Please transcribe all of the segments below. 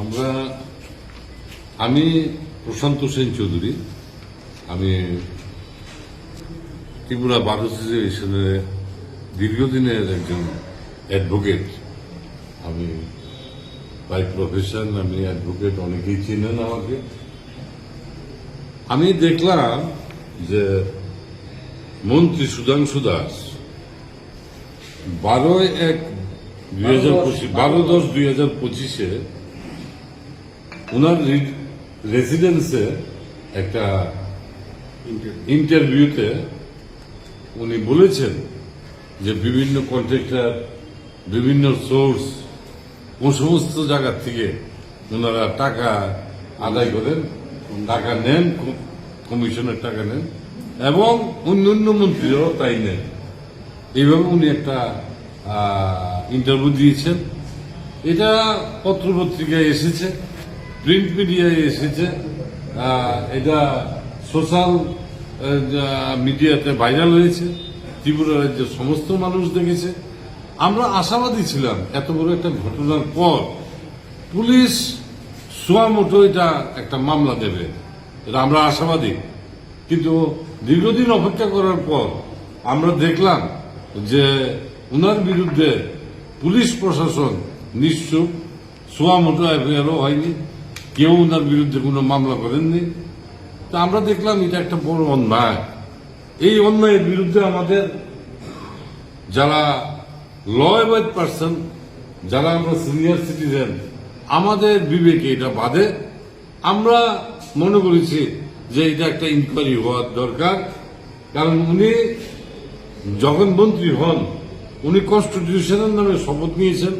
আমরা, আমি প্রশান্ত সেন চৌধুরী, আমি ত্রিপুরা বার দীর্ঘদিনের একজন অ্যাডভোকেট আমি বাই প্রফেশন আমি অ্যাডভোকেট অনেকেই চিনেন আমাকে। আমি দেখলাম যে মন্ত্রী সুধাংশু দাস বারো এক দুই হাজার পঁচিশ, বারো দশ দুই হাজার পঁচিশে ওনার রেসিডেন্সে একটা ইন্টারভিউতে উনি বলেছেন যে বিভিন্ন কন্ট্রাক্টর বিভিন্ন সোর্স ও সমস্ত জায়গার থেকে ওনারা টাকা আদায় করেন টাকা নেন কমিশনের টাকা নেন এবং অন্যান্য মন্ত্রীরাও তাই নেন। এইভাবে উনি একটা ইন্টারভিউ দিয়েছেন। এটা পত্রপত্রিকায় এসেছে। প্রিন্ট মিডিয়ায় এসেছে এটা সোশ্যাল মিডিয়াতে ভাইরাল হয়েছে, ত্রিপুরা রাজ্যের সমস্ত মানুষ দেখেছে। আমরা আশাবাদী ছিলাম এত বড় একটা ঘটনার পর পুলিশ সোয়া মতো এটা একটা মামলা দেবে, এটা আমরা আশাবাদী। কিন্তু দীর্ঘদিন অপেক্ষা করার পর আমরা দেখলাম যে ওনার বিরুদ্ধে পুলিশ প্রশাসন নিশ্চুপ, সোয়া মতো এফআইআরও হয়নি। কেউ ওনার বিরুদ্ধে কোনো মামলা করেননি। তা আমরা দেখলাম এটা একটা বড় অন্যায়। এই অন্যায়ের বিরুদ্ধে আমাদের যারা ল অ্যাবাইড পার্সন যারা আমরা সিনিয়র সিটিজেন আমাদের বিবেকে এটা বাদে আমরা মনে করেছি যে এটা একটা ইনকোয়ারি হওয়ার দরকার। কারণ উনি যখন মন্ত্রী হন, উনি কনস্টিটিউশনের নামে শপথ নিয়েছেন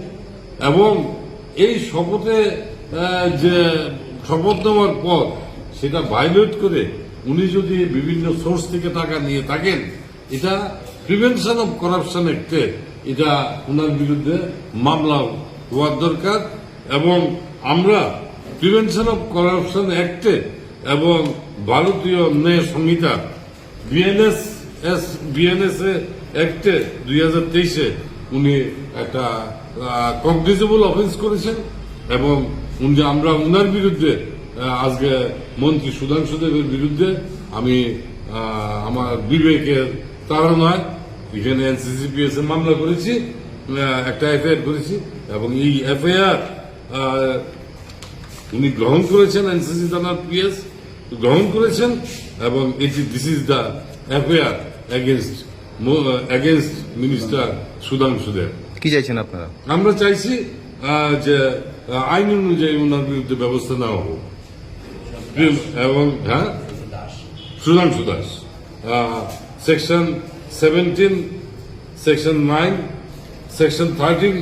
এবং এই শপথে যে শপথ নেওয়ার পর সেটা ভায়োলেট করে উনি যদি বিভিন্ন সোর্স থেকে টাকা নিয়ে থাকেন, এটা প্রিভেনশন অফ করাপশন অ্যাক্টে এটা ওনার বিরুদ্ধে মামলা হওয়ার দরকার এবং আমরা প্রিভেনশন অফ করাপশন অ্যাক্টে এবং Bharatiya Nyaya Sanhita BNS S BNS অ্যাক্টে দুই হাজার তেইশে উনি একটা কগনিজেবল অফেন্স করেছেন এবং আমরা উনার বিরুদ্ধে আজকে মন্ত্রী সুধাংশু দেবের বিরুদ্ধে আমি আমার বিবেকের তারা নয় এখানে এনসিসিপিএস এ মামলা করেছি একটা এফআইআর করেছি এবং এই এফআইআর উনি গ্রহণ করেছেন এনসিসি থানার পিএস গ্রহণ করেছেন এবং এটি this is the FIR against against minister Sudhanshu Dev. কি চাইছেন আপনারা? আমরা চাইছি যে আইন অনুযায়ী ওনার বিরুদ্ধে ব্যবস্থা নেওয়া হোক। এবং হ্যাঁ? Sudhanshu Das. Section seventeen section nine section thirteen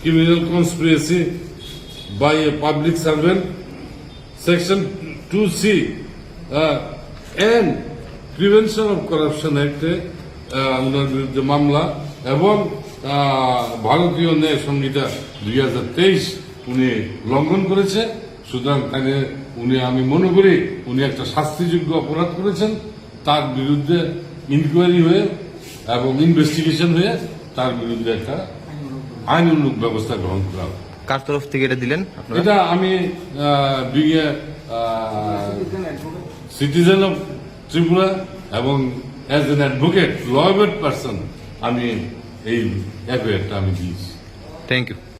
criminal conspiracy a public servant, section 2C, uh, and Prevention of Corruption Act, uh, ওনার বিরুদ্ধে মামলা এবং ভারতীয় ন্যায় সংহিতা দুই হাজার তেইশ উনি লঙ্ঘন করেছে সুতরাং তাহলে উনি আমি মনে করি উনি একটা শাস্তিযোগ্য অপরাধ করেছেন। তার বিরুদ্ধে ইনকোয়ারি হয়ে এবং ইনভেস্টিগেশন হয়ে তার বিরুদ্ধে একটা আইনানুগ ব্যবস্থা গ্রহণ করা হবে কার তরফ থেকে এটা দিলেন এটা আমি সিটিজেন অফ ত্রিপুরা এবং as an advocate law person আমি এই অ্যাফেয়ারটা আমি দিয়েছি। Thank you